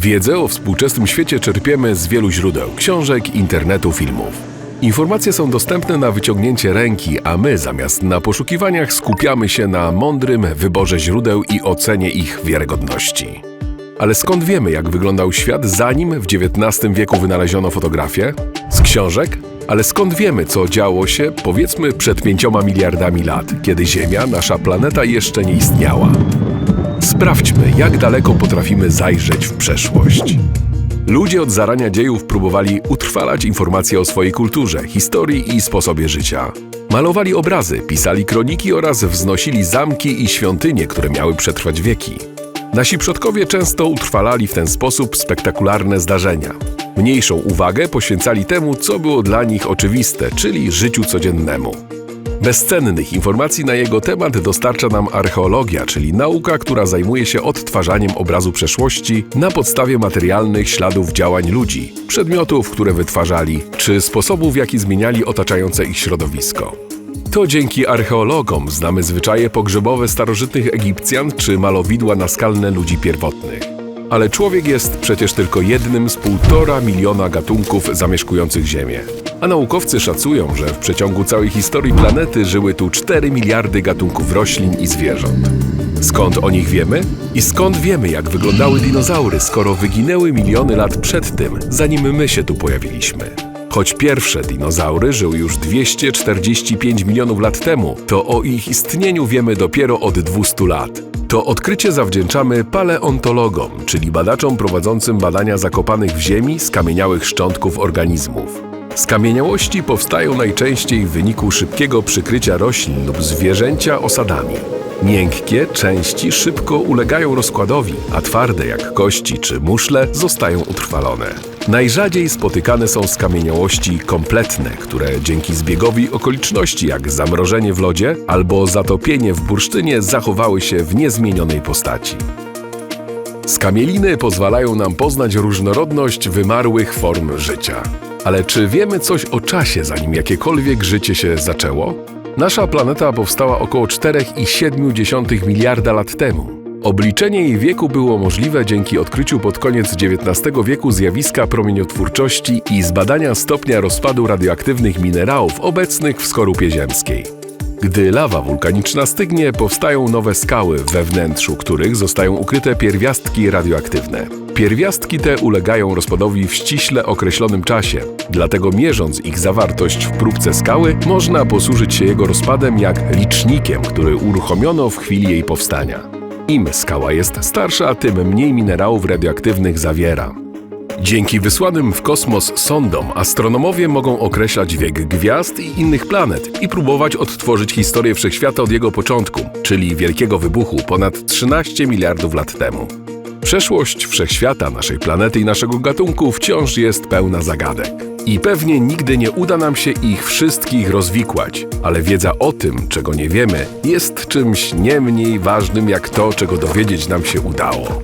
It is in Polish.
Wiedzę o współczesnym świecie czerpiemy z wielu źródeł książek, internetu, filmów. Informacje są dostępne na wyciągnięcie ręki, a my zamiast na poszukiwaniach skupiamy się na mądrym wyborze źródeł i ocenie ich wiarygodności. Ale skąd wiemy, jak wyglądał świat, zanim w XIX wieku wynaleziono fotografię? Z książek? Ale skąd wiemy, co działo się, powiedzmy, przed pięcioma miliardami lat, kiedy Ziemia, nasza planeta, jeszcze nie istniała? Sprawdźmy, jak daleko potrafimy zajrzeć w przeszłość. Ludzie od zarania dziejów próbowali utrwalać informacje o swojej kulturze, historii i sposobie życia. Malowali obrazy, pisali kroniki oraz wznosili zamki i świątynie, które miały przetrwać wieki. Nasi przodkowie często utrwalali w ten sposób spektakularne zdarzenia. Mniejszą uwagę poświęcali temu, co było dla nich oczywiste, czyli życiu codziennemu. Bezcennych informacji na jego temat dostarcza nam archeologia, czyli nauka, która zajmuje się odtwarzaniem obrazu przeszłości na podstawie materialnych śladów działań ludzi, przedmiotów, które wytwarzali, czy sposobów, w jaki zmieniali otaczające ich środowisko. To dzięki archeologom znamy zwyczaje pogrzebowe starożytnych Egipcjan czy malowidła naskalne ludzi pierwotnych. Ale człowiek jest przecież tylko jednym z półtora miliona gatunków zamieszkujących Ziemię. A naukowcy szacują, że w przeciągu całej historii planety żyły tu 4 miliardy gatunków roślin i zwierząt. Skąd o nich wiemy? I skąd wiemy, jak wyglądały dinozaury, skoro wyginęły miliony lat przed tym, zanim my się tu pojawiliśmy? Choć pierwsze dinozaury żyły już 245 milionów lat temu, to o ich istnieniu wiemy dopiero od 200 lat. To odkrycie zawdzięczamy paleontologom, czyli badaczom prowadzącym badania zakopanych w ziemi skamieniałych szczątków organizmów. Skamieniałości powstają najczęściej w wyniku szybkiego przykrycia roślin lub zwierzęcia osadami. Miękkie części szybko ulegają rozkładowi, a twarde jak kości czy muszle zostają utrwalone. Najrzadziej spotykane są skamieniałości kompletne, które dzięki zbiegowi okoliczności jak zamrożenie w lodzie albo zatopienie w bursztynie zachowały się w niezmienionej postaci. Skamieliny pozwalają nam poznać różnorodność wymarłych form życia. Ale czy wiemy coś o czasie, zanim jakiekolwiek życie się zaczęło? Nasza planeta powstała około 4,7 miliarda lat temu. Obliczenie jej wieku było możliwe dzięki odkryciu pod koniec XIX wieku zjawiska promieniotwórczości i zbadania stopnia rozpadu radioaktywnych minerałów obecnych w skorupie ziemskiej. Gdy lawa wulkaniczna stygnie, powstają nowe skały, we wnętrzu których zostają ukryte pierwiastki radioaktywne. Pierwiastki te ulegają rozpadowi w ściśle określonym czasie, dlatego mierząc ich zawartość w próbce skały, można posłużyć się jego rozpadem jak licznikiem, który uruchomiono w chwili jej powstania. Im skała jest starsza, tym mniej minerałów radioaktywnych zawiera. Dzięki wysłanym w kosmos sondom astronomowie mogą określać wiek gwiazd i innych planet i próbować odtworzyć historię wszechświata od jego początku, czyli wielkiego wybuchu ponad 13 miliardów lat temu. Przeszłość wszechświata, naszej planety i naszego gatunku wciąż jest pełna zagadek. I pewnie nigdy nie uda nam się ich wszystkich rozwikłać, ale wiedza o tym, czego nie wiemy, jest czymś nie mniej ważnym jak to, czego dowiedzieć nam się udało.